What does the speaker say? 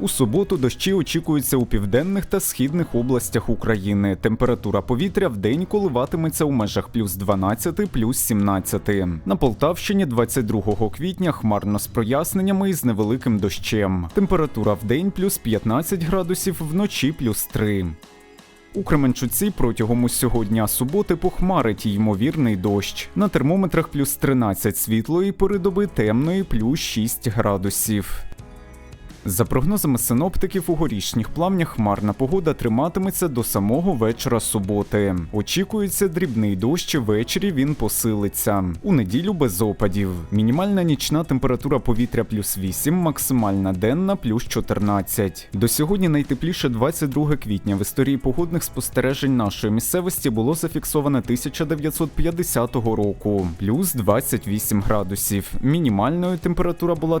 У суботу дощі очікуються у південних та східних областях України. Температура повітря в день коливатиметься у межах плюс 12, плюс 17. На Полтавщині 22 квітня хмарно з проясненнями і з невеликим дощем. Температура в день плюс 15 градусів, вночі плюс 3. У Кременчуці протягом усього дня суботи похмарить ймовірний дощ. На термометрах плюс 13 світлої пори доби темної плюс 6 градусів. За прогнозами синоптиків, у горішніх плавнях хмарна погода триматиметься до самого вечора суботи. Очікується дрібний дощ, ввечері він посилиться. У неділю без опадів. Мінімальна нічна температура повітря плюс 8, максимальна денна плюс 14. До сьогодні найтепліше 22 квітня в історії погодних спостережень нашої місцевості було зафіксоване 1950 року, плюс 28 градусів. Мінімальною температура була